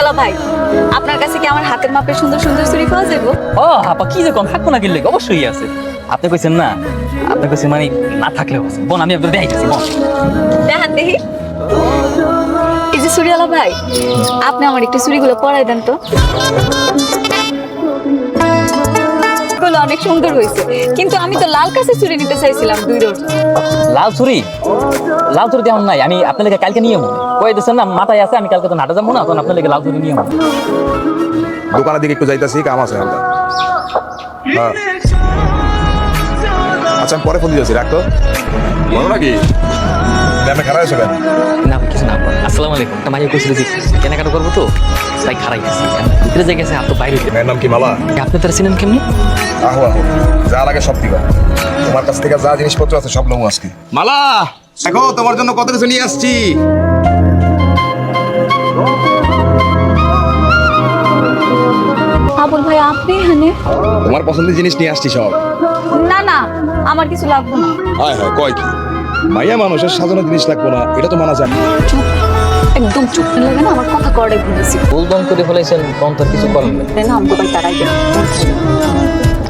চুরিওয়ালা ভাই। আপনার কাছে কি আমার হাতের মাপের সুন্দর সুন্দর চুরি পাওয়া যাব? ও আপা কি যে কম থাকব না কিনলে অবশ্যই আছে। আপনি কইছেন না আপনি কইছেন মানে না থাকলেও আছে। বোন আমি আপনার দেখাইতেছি বোন। দেখান দেখি। এই যে চুড়িওয়ালা ভাই আপনি আমার একটু চুরিগুলো পরাই দেন তো। এগুলো অনেক সুন্দর হয়েছে। কিন্তু আমি তো লাল কাছে চুরি নিতে চাইছিলাম দুই রোড লাল চুরি? লাল চুরি তেমন নাই। আমি আপনার লেগে কালকে নিয়ে মনে। কয়ে দিচ্ছেন না মাথায় আছে আমি কালকে তো নাটা যাব না তখন আপনার লেগে লাল চুরি নিয়ে মনে। দোকানের দিকে একটু যাইতাছি কাম আছে হালকা হ্যাঁ। আচ্ছা আমি পরে ফোন দিয়েছি রাখতো বলো নাকি? খারাপ না কিছু না আসসালামু আলাইকুম। কইছিল যে কেনাকাটা করব তো তাই খারাই গেছি। ভিতরে যে গেছে হাত তো বাইরে মেয়ের নাম কি মালা? আপনি তারা চিনেন কেমনি? আহো আহো। যা লাগে সব দিবা। তোমার কাছ থেকে যা জিনিসপত্র আছে সব নেব আজকে। মালা! দেখো তোমার জন্য কত কিছু নিয়ে আসছি। আবুল ভাই আপনি এখানে? তোমার পছন্দের জিনিস নিয়ে আসছি সব। না না আমার কিছু লাগবে না। হায় হায় কয় কি? মাইয়া মানুষের সাজানো জিনিস লাগবো না এটা তো মানা যায় না। চুপ একদম চুপ লাগে না আমার কথা করে ভুলেছি ভুল বন্ধ করে ফেলাইছেন তখন কিছু করেন না তাই না আমি ভাই তারাই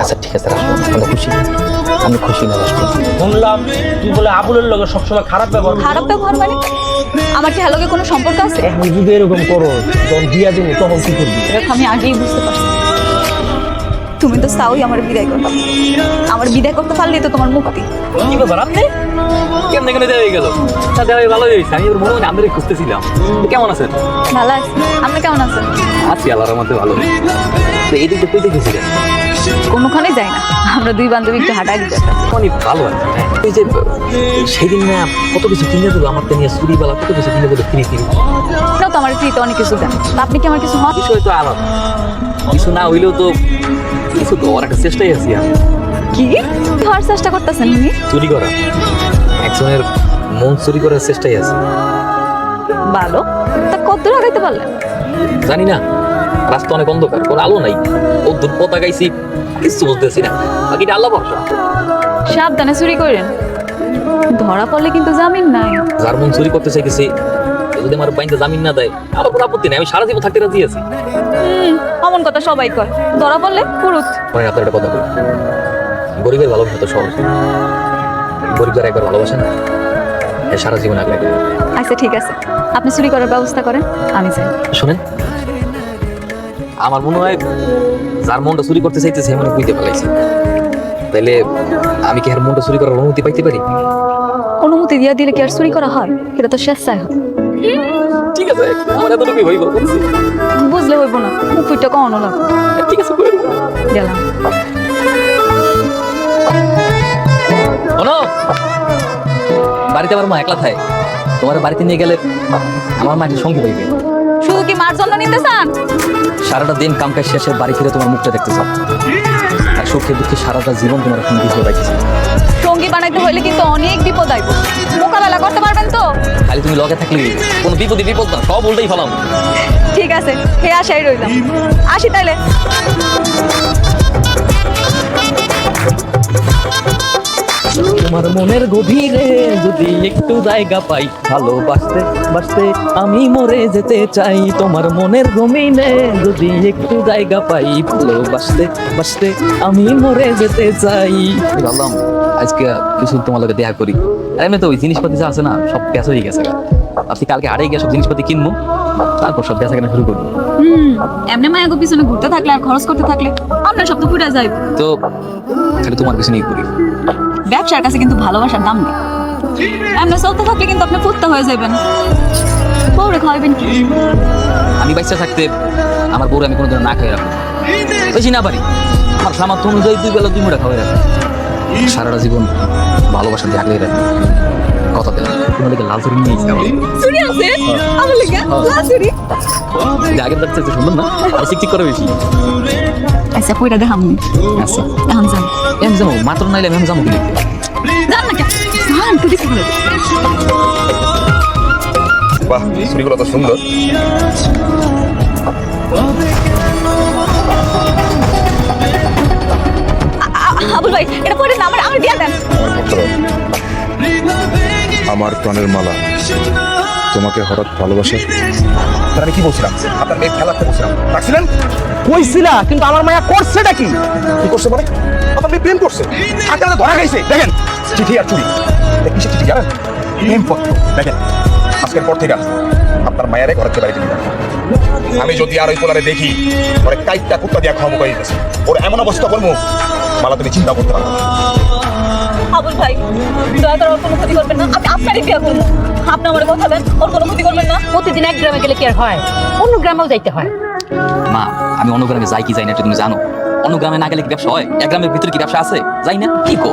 আচ্ছা ঠিক আছে রাখব আমি খুশি। আমি খুশি না রাখব শুনলাম তুই বলে আবুলের লগে সবসময় খারাপ ব্যবহার খারাপ ব্যবহার মানে? আমার কি হ্যালোকে কোনো সম্পর্ক আছে? এখন যদি এরকম করো তখন দিয়া দিবি তখন কি করবি? এটা তো আমি আগেই বুঝতে পারছি। তুমি তো চাওই আমার বিদায় করতে আমার বিদায় করতে পারলেই তো তোমার মুক্তি কি ব্যাপার আপনি? কেমন এখানে দেওয়া হয়ে গেল? তা দেওয়া ভালো হয়েছে আমি ওর মনে মনে আমাদের খুঁজতেছিলাম কেমন আছেন? ভালো আছে। আপনি কেমন আছেন? আছি আল্লাহর মধ্যে ভালো। তো এই দিকটা কই দেখেছিলেন কোনোখানে যাই না। আমরা দুই বান্ধবী একটু হাঁটাই দিতে অনেক ভালো আছে হ্যাঁ। ওই যে সেদিন না কত কিছু কিনে দেবো আমার তো নিয়ে চুরিবেলা কত কিছু কিনে দেবো ফিরি ফিরি তো আমার ফ্রিতে অনেক কিছু দেন। তা আপনি কি আমার কিছু হন বিষয় তো আলাদা। কিছু না হইলেও তো কিছু ওর একটা চেষ্টাই আছি আমি। কি? হওয়ার চেষ্টা করতেছেন উনি? চুরি করা। একজনের মন চুরি করার চেষ্টাই আছে। ভালো। তা কত দূর আগাইতে পারলেন? জানি না। রাস্তা অনেক অন্ধকার কোনো আলো নাই। ও দূর পথ আগাইছি কিছু বুঝতেছি না। বাকিটা আল্লাহ ভরসা। সাবধানে চুরি করেন। ধরা পড়লে কিন্তু জামিন নাই। যার মন চুরি করতে চাইতেছি যদি আমার বাইন্দা জামিন না দেয় আমার কোনো আপত্তি নেই আমি সারা জীবন থাকতে রাজি আছি। অমন কথা সবাই কয়। ধরা পড়লে পুরুত মানে আপনার একটা কথা বলি। গরিবের ভালোবাসা তো সহজ। গরিব একবার ভালোবাসে না সারা জীবন আগলে আচ্ছা ঠিক আছে। আপনি চুরি করার ব্যবস্থা করেন আমি যাই। শোনেন আমার মনে হয় যার মনটা চুরি করতে চাইতেছে এমন বুঝতে পারলাইছে। তাইলে আমি কি আর মনটা চুরি করার অনুমতি পাইতে পারি? অনুমতি দিয়া দিলে কি আর চুরি করা হয়? এটা তো স্বেচ্ছায় হয়। ঠিক আছে আমার এতটুকুই হইব। বুঝলে হইব না মুখ ফুটটা কখনো না ঠিক আছে গেলাম। বাড়িতে আমার মা একলা থাকে তোমার বাড়িতে নিয়ে গেলে আমার মা সঙ্গে পাইবে শুধু কি মার জন্য নিতে চান সারাটা দিন কামকাজ শেষের শেষে বাড়ি ফিরে তোমার মুখটা দেখতে চাও। আর সুখে দুঃখে সারাটা জীবন তোমার এখন বিপদ রাখছি সঙ্গী বানাইতে হইলে কিন্তু অনেক বিপদ আইব। মোকাবেলা করতে পারবেন তো? খালি তুমি লগে থাকলে কোনো বিপদে বিপদ না সব উল্টাই ফেলাম। ঠিক আছে হে আশাই রইলাম। আসি তাইলে। তোমার মনের গভীরে যদি একটু জায়গা পাই ভালোবাসতে বাসতে আমি মরে যেতে চাই। তোমার মনের গমিনে যদি একটু জায়গা পাই ভালোবাসতে বাসতে আমি মরে যেতে চাই। ভাবলাম আজকে কিছু তোমার লগে দেখা করি। আর এমনি তো ওই জিনিসপাতি যা আছে না সব পেঁচ হয়ে গেছে গা। ভাবছি কালকে হারিয়ে গিয়ে সব জিনিসপাতি কিনবো তারপর সব বেচা কেনা শুরু করব। হুম এমনি মায়াগো পিছনে ঘুরতে থাকলে আর খরচ করতে থাকলে আপনার সব তো ফুটে যাইব। তো খালি তোমার কিছু নিয়ে করি ব্যবসার কাছে কিন্তু ভালোবাসার দাম নেই। এমনি চলতে থাকলে কিন্তু আপনি ফুটতে হয়ে যাবেন বউরে খাওয়াবেন কি? আমি বাচ্চা থাকতে আমার বউরে আমি কোনোদিন না খাই রাখব। বেশি না পারি। আমার সামর্থ্য অনুযায়ী দুই বেলা দুই মুড়া খাওয়াই রাখব। সারাটা জীবন ভালোবাসা দিয়ে আগলে রাখব। কথা দিকে লাল চুরি নিয়ে যাব চুরি আছে? আমার লেগে? লাল চুরি আগের দাঁড় চাইতে সুন্দর না আর চিকচিক করে বেশি। আচ্ছা কইরা দেখাম আচ্ছা এখন যান আমি যাব মাত্র নাইলে আমি যাব কি? লিখতে? না কেন? যান তো দিছি বলে বাহ চুরিগুলো তো সুন্দর। আবুল ভাই এটা পরে না আমার আমার দিয়া দেন। আমার প্রাণের মালা। তোমাকে হঠাৎ ভালোবাসা? তার আমি কি বলছিলাম? আপনার মেয়ে খেলাতে বলছিলাম। রাখছিলেন? কইছিলা কিন্তু আমার মায়া করছেটা কি? কি করছে মানে? আপনার মেয়ে প্রেম করছে। হাতে ধরা খাইছে। দেখেন চিঠি আর চুরি। কিসের চিঠি জানেন? প্রেম পত্র। দেখেন আজকের পর থেকে আপনার মায়ারে ঘরের বাড়িতে দিবেন আমি যদি আর ওই পোলারে দেখি পরে কাইটটা কুত্তা দিয়া খাওয়াবো কই গেছে? ওর এমন অবস্থা করব মালা তুমি চিন্তা করতে পারো না। ভাই। দয়া করে ওর কোনো ক্ষতি করবেন না। আমি আপনারই বিয়ে করব আপনি আমার কথা দেন ওর কোনো ক্ষতি করবেন না। প্রতিদিন এক গ্রামে গেলে কি আর হয়? অন্য গ্রামেও যাইতে হয়। মা আমি অন্য গ্রামে যাই কি যাই না তুমি জানো। অন্য গ্রামে না গেলে কি ব্যবসা হয়? এক গ্রামের ভিতরে কি ব্যবসা আছে? যাই না কি কো?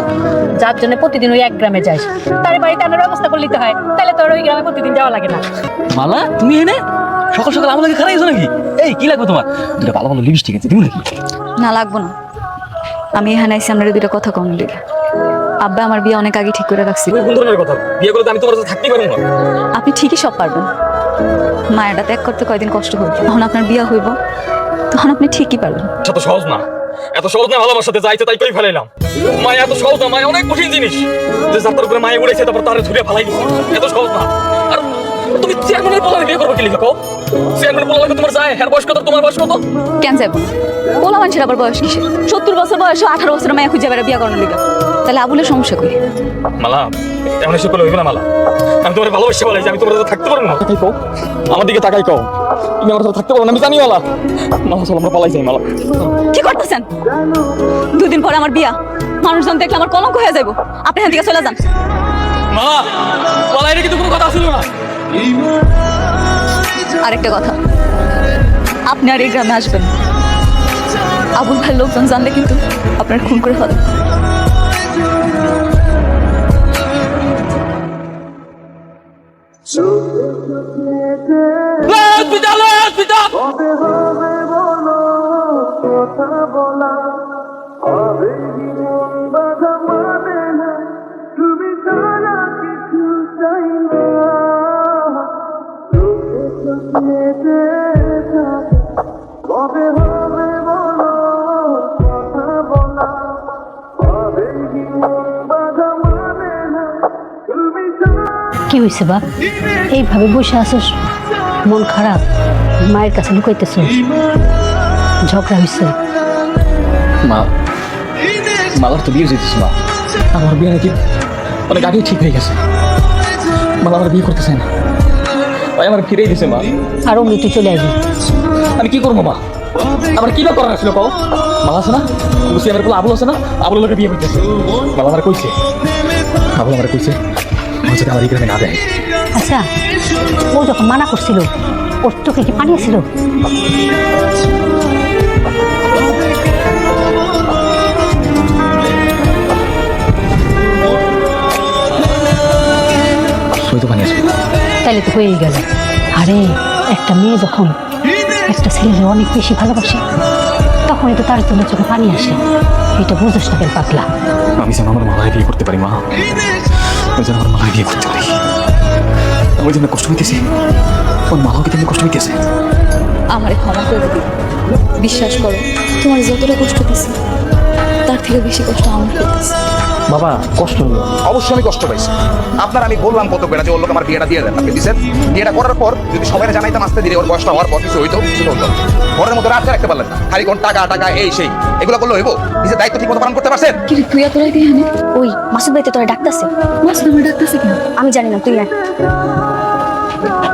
যার জন্য প্রতিদিন ওই এক গ্রামে যাস তার বাড়িতে আনার ব্যবস্থা করে নিতে হয়। তাহলে তোর ওই গ্রামে প্রতিদিন যাওয়া লাগে না। মালা তুমি এনে সকাল সকাল আমাকে খারাপ নাকি? এই কি লাগবে তোমার? দুটো ভালো ভালো লিপস্টিক আছে দিব নাকি? না লাগবো না। আমি এখানে আইসি আপনার দুটো কথা কম লিখে আব্বা আমার বিয়ে অনেক আগে ঠিক করে রাখছি। কোন ধরনের কথা? বিয়ে করে তো আমি তোমার সাথে থাকতেই পারব না। আপনি ঠিকই সব পারবেন। মায়েরা ত্যাগ করতে কয়দিন কষ্ট হইব তখন আপনার বিয়ে হইব। তখন আপনি ঠিকই পারবেন। এটা তো সহজ না। এত সহজ না ভালোবাসাতে যাইতে তাই কই ফেলাইলাম। মায়া এত সহজ না। মায়া অনেক কঠিন জিনিস। যে যাত্রার উপরে মায়া উড়েছে তারপর তারে ধরে ফেলাই দিছে। এত সহজ না। আর তুমি চেয়ারম্যানের পোলারে বিয়ে করবে কি লিখো তোমার যায়? হ্যার বয়স কত? তোমার বয়স কত? কেন যাইব বলা মানুষের আবার বয়স সত্তর বছর বয়স আঠারো বছর মায়া খুঁজে বেড়া বিয়ে করানোর লিগা। তাহলে আবুলের সমস্যা কই? মালা এমন এসে করলে হইবে না মালা। আমি তোমার ভালোবাসা বলাই যে আমি তোমার সাথে থাকতে পারব না। কও। আমার দিকে তাকাই কও। তুমি আমার সাথে থাকতে পারব না আমি জানি মালা। মালা চল আমরা পালাই যাই মালা। কি করতেছেন? দুদিন পরে আমার বিয়া। মানুষজন দেখলে আমার কলঙ্ক হয়ে যাইব। আপনি এখান থেকে চলে যান। মালা মালা এটা কিন্তু কোনো কথা ছিল না। আরেকটা কথা আপনি আর এই গ্রামে আসবেন। আবুল ভাইয়ের লোকজন জানলে কিন্তু আপনার খুন করে ফেলে কি হয়েছে বাপ এইভাবে বসে আছিস? মন খারাপ? মায়ের কাছে লুকাইতেছ? ঝগড়া হয়েছে মা মালার তো বিয়ে যেতেছে মা। আমার বিয়ে নাকি অনেক আগেই ঠিক হয়ে গেছে। মালা আমার বিয়ে করতে চায় না। ভাই আমার ফিরেই দিছে মা। আরও মৃত্যু চলে আসবে। আমি কি করব মা? আমার কি বা করার ছিল কও? মালা আছে না? বুঝছি আমার আবুল আছে না? আবুল লোকে বিয়ে করতেছে। মালা আমার কইছে। আবুল আমার কইছে যদি আমার এই গ্রামে না দেয়। আচ্ছা ও যখন মানা করছিল ওর চোখে কি পানি ছিল তাইলে তো হয়েই গেল। আরে একটা মেয়ে যখন একটা ছেলেকে অনেক বেশি ভালোবাসে তখনই তো তার জন্য চোখে পানি আসে। এটা বুঝোস না কেন পাতলা আমি যেন আমার মালায় বিয়ে করতে পারি মা। আমি যেন আমার মালায় বিয়ে করতে পারি। আমি যেন কষ্ট হইতেছি। ওর মালাও কি কষ্ট হইতেছে। আমারে ক্ষমা করে দিবি। বিশ্বাস করো তোমার যতটা কষ্ট দিছে তার থেকে বেশি কষ্ট আমার করতেছে বাবা কষ্ট হলো। অবশ্যই আমি কষ্ট পাইছি। আপনার আমি বললাম কত বেড়া যে ওর লোক আমার বিয়েটা দিয়ে দেন। আপনি দিচ্ছেন বিয়েটা করার পর যদি সবাই জানাইতাম আসতে দিলে ওর বয়সটা হওয়ার পর কিছু হইতো কিছু হতো। না। ঘরের মধ্যে রাখতে রাখতে পারলেন না। খালি কোন টাকা টাকা এই সেই। এগুলো করলে হইব? নিজের দায়িত্ব ঠিক মতো পালন করতে পারছেন? কি রে, তুই এত রাইতে এখানে? ওই মাসুদ ভাই তো তোরা ডাকতেছে। মাস আমার ডাকতেছে কেন? আমি জানি না তুই আয়।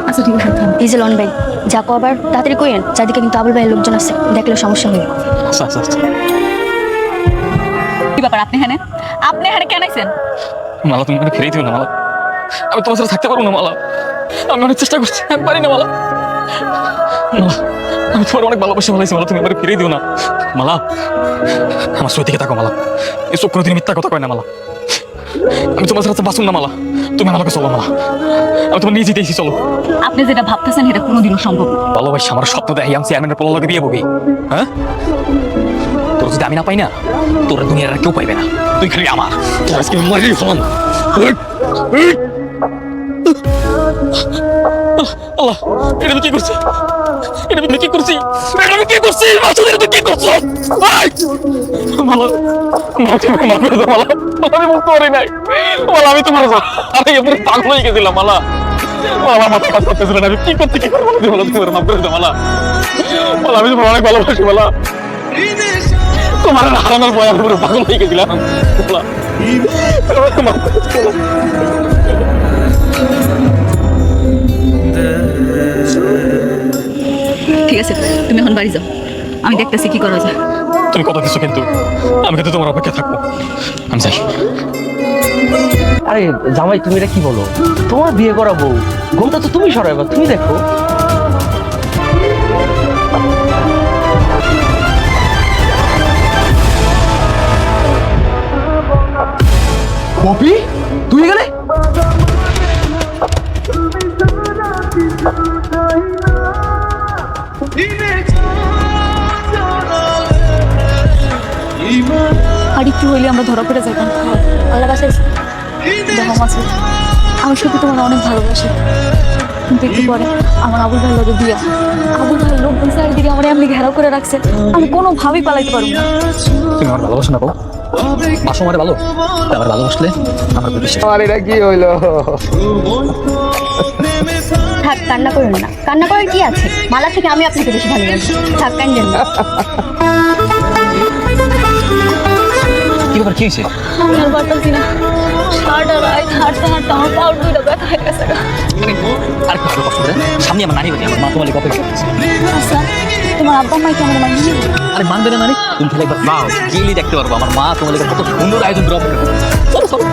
আচ্ছা ঠিক আছে থাম। এই যে লন ভাই যা কো আবার তাড়াতাড়ি কইেন চারদিকে কিন্তু আবুল ভাইয়ের লোকজন আছে দেখলে সমস্যা হবে আচ্ছা আচ্ছা আচ্ছা। ব্যাপার? আপনি এখানে? আপনি এখানে কেন আইছেন? মালা তুমি ফিরেই দিও না মালা। আমি তোমার সাথে থাকতে পারব না মালা। আমি অনেক চেষ্টা করছি আমি পারি না মালা। মালা আমি তোমার অনেক ভালোবাসা বলাইছি মালা তুমি আমাকে ফিরেই দিও না। মালা আমার সই থেকে মালা। এসব কোনোদিন মিথ্যা কথা কয় না মালা। আমি তোমার সাথে বাঁচুন না মালা। তুমি আমাকে চলো মালা। আমি তোমার নিয়ে যেতেইছি চলো। আপনি যেটা ভাবতেছেন এটা কোনোদিনও সম্ভব ভালোবাসা আমার স্বপ্ন দেখি আমি চেয়ারম্যানের পোলা লোকে বিয়ে ববি হ্যাঁ? তোর যদি আমি না পাই না তোর দুনিয়ার কেউ পাইবে না। তুই খালি আমার। তোর আজকে মারি ফোন আমি! মালা মালা তুমি মালা মালা মালা তোমার আমি পুরো পাগল হয়ে গেছিলাম মালা। মালা, মাথা কাজ করতেছিল না আমি কি করতে কি করব? তুমি তোমার মাফ মালা। মালা আমি তোমার অনেক ভালোবাসি মালা। তোমার হারানোর ভয় আমি পুরো পাগল হয়ে গেছিলাম। ঠিক আছে তুমি এখন বাড়ি যাও। আমি দেখতেছি কি করা যায়। তুমি কথা দিচ্ছ কিন্তু আমি কিন্তু তোমার অপেক্ষা থাকব। আমি যাই। আরে জামাই তুমি এটা কি বলো? তোমার বিয়ে করাবো। ঘুমটা তো তুমি সরাইবা তুমি দেখো। পপি তুই গেলে আর একটু হইলে আমরা ধরা পড়ে যেতাম আল্লাহ কাছে দেখো মাসুদ আমি সত্যি তোমার অনেক ভালোবাসি। কিন্তু একটু পরে আমার আবুল ভাইয়ের লোকের বিয়া। আবুল ভাইয়ের লোকজন চারিদিকে আমার এমনি ঘেরাও করে রাখছে। আমি কোনোভাবেই পালাইতে পারব না। তুমি আমার ভালোবাসো না বউ বাসো মারে ভালো? আবার ভালো আসলে আমার প্রতি বিশ্বাস আমার এটা কি হইল? থাক কান্না করুন না। কান্না করার কি আছে? মালা থেকে আমি আপনাকে বেশি ভালোবাসি। থাক কান্দেন না। কি ব্যাপার কি হয়েছে? সারাটা রাত হাঁটতে হাঁটতে আমার পাউর দুইটা ব্যথা হয়ে গেছে। আর ভালো কষ্ট করে সামনে আমার নানি বাড়ি আমার মা তোমার কত তোমার আব্বা মাই কেমন মাইনি আরে মানবে না নানি তুমি তাহলে একবার নাও গেলেই দেখতে পারব। আমার মা তোমার কত সুন্দর আয়োজন করে চলো চলো।